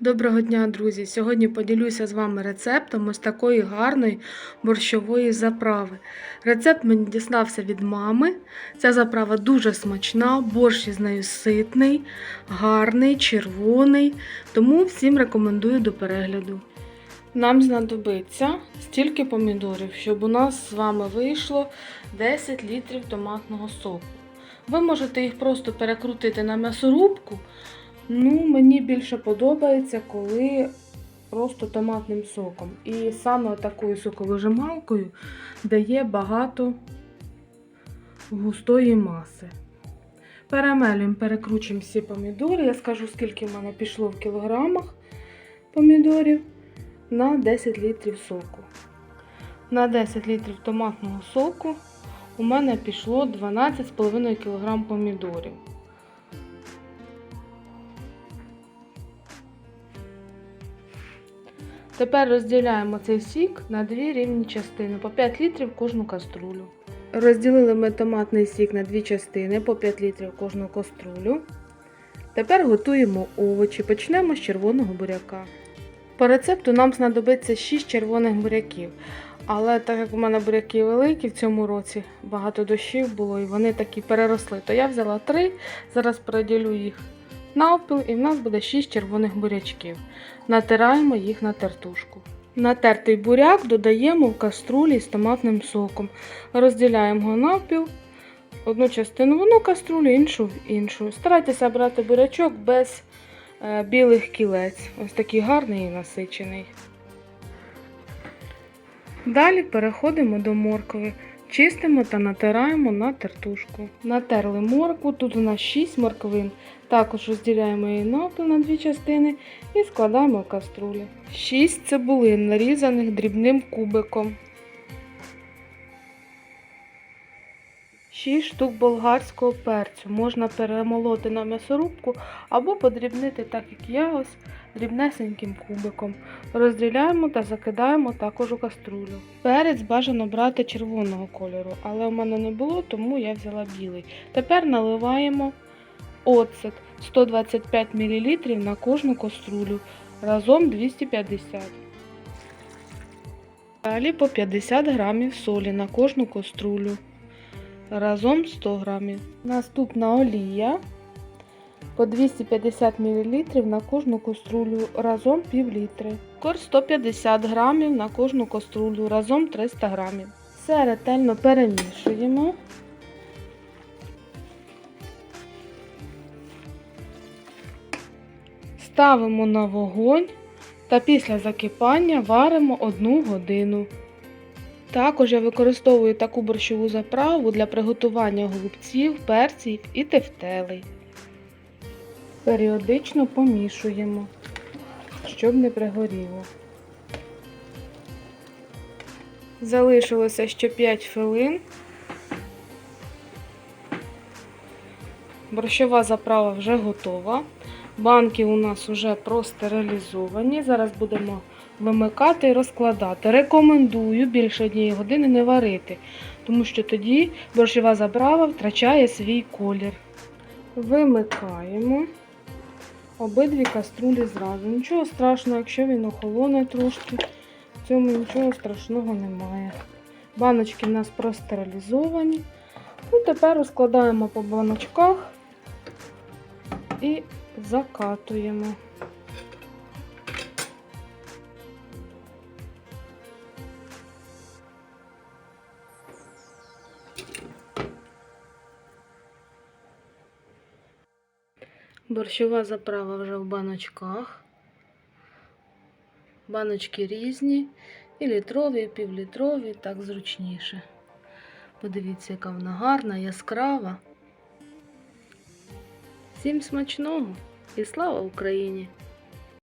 Доброго дня, друзі! Сьогодні поділюся з вами рецептом ось такої гарної борщової заправи. Рецепт мені дістався від мами. Ця заправа дуже смачна, борщ із нею ситний, гарний, червоний, тому всім рекомендую до перегляду. Нам знадобиться стільки помідорів, щоб у нас з вами вийшло 10 літрів томатного соку. Ви можете їх просто перекрутити на м'ясорубку. Ну, мені більше подобається, коли просто томатним соком. І саме такою соковижималкою дає багато густої маси. Перемелюємо, перекручуємо всі помідори. Я скажу, скільки в мене пішло в кілограмах помідорів на 10 літрів соку. На 10 літрів томатного соку у мене пішло 12,5 кг помідорів. Тепер розділяємо цей сік на дві рівні частини, по 5 літрів кожну каструлю. Розділили ми томатний сік на дві частини, по 5 літрів кожну каструлю. Тепер готуємо овочі. Почнемо з червоного буряка. По рецепту нам знадобиться 6 червоних буряків. Але так як у мене буряки великі в цьому році, багато дощів було і вони такі переросли, то я взяла 3, зараз проділю їх навпіл і в нас буде 6 червоних бурячків. Натираємо їх на тертушку. Натертий буряк додаємо в каструлі з томатним соком. Розділяємо його навпіл. Одну частину в одну каструлю, іншу в іншу. Старайтеся брати бурячок без е, білих кілець. Ось такий гарний і насичений. Далі переходимо до моркви. Чистимо та натираємо на тертушку. Натерли моркву, тут у нас 6 морквин. Також розділяємо її навпіл на дві частини і складаємо в каструлю. 6 цибулин, нарізаних дрібним кубиком. 6 штук болгарського перцю. Можна перемолоти на м'ясорубку або подрібнити, так як я ось, дрібнесеньким кубиком. Розділяємо та закидаємо також у каструлю. Перець бажано брати червоного кольору, але в мене не було, тому я взяла білий. Тепер наливаємо оцет 125 мл на кожну каструлю, разом 250 Далі по 50 грамів солі на кожну каструлю, разом 100 грамів. Наступна олія по 250 мл на кожну каструлю, разом пів літри. Кор 150 грамів на кожну каструлю, разом 300 грамів. Все ретельно перемішуємо. Ставимо на вогонь та після закипання варимо 1 годину. Також я використовую таку борщову заправу для приготування голубців, перців і тефтелей. Періодично помішуємо, щоб не пригоріло. Залишилося ще 5 хвилин. Борщова заправа вже готова. Банки у нас вже простерилізовані. Зараз будемо вимикати і розкладати. Рекомендую більше однієї години не варити, тому що тоді борщова заправа втрачає свій колір. Вимикаємо обидві каструлі зразу. Нічого страшного, якщо він охолоне трошки, в цьому нічого страшного немає. Баночки в нас простерилізовані. Ну, Тепер розкладаємо по баночках і закатуємо. Борщова заправа вже в баночках. Баночки різні, і літрові, і півлітрові, так зручніше. Подивіться, яка вона гарна, яскрава. Всім смачного і слава Україні!